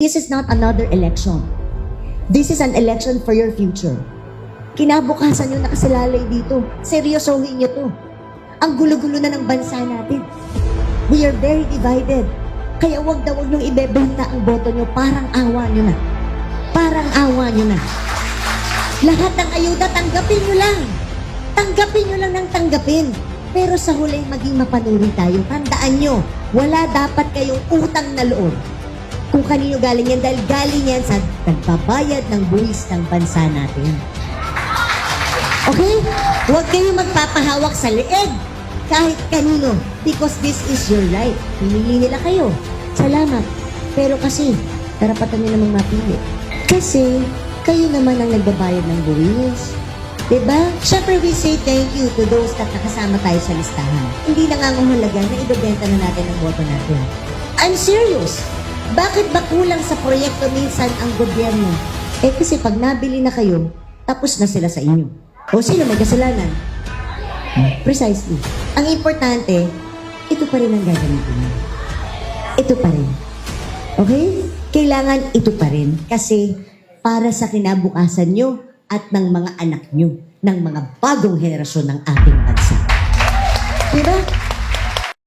This is not another election. This is an election for your future. Kinabukasan yung nakasalalay dito. Seryosohin niyo to. Ang gulo-gulo na ng bansa natin. We are very divided. Kaya wag na wag ibebenta ang boto niyo. Parang awa niyo na. Parang awa niyo na. Lahat ng ayuda, tanggapin niyo lang. Tanggapin niyo lang ng tanggapin. Pero sa huli, maging mapanuri tayo. Tandaan niyo, wala dapat kayong utang na loob kung kanino galing yan dahil galing yan sa nagbabayad ng buwis ng bansa natin. Okay? Huwag kayong magpapahawak sa leeg kahit kanino because this is your right. Pinili nila kayo. Salamat. Pero kasi, karapatan nyo namang mapili. Kasi, kayo naman ang nagbabayad ng buwis. Diba? Siyempre, we say thank you to those na nakasama tayo sa listahan. Hindi nangangahulugan na ibebenta na natin ang boto natin. I'm serious. Bakit ba kulang sa proyekto minsan ang gobyerno? Eh kasi pag nabili na kayo, tapos na sila sa inyo. O sino may kasalanan? Precisely. Ang importante, ito pa rin ang gagamitin mo. Ito pa rin. Okay? Kailangan ito pa rin. Kasi para sa kinabukasan nyo at ng mga anak nyo, ng mga bagong henerasyon ng ating bansa. Diba?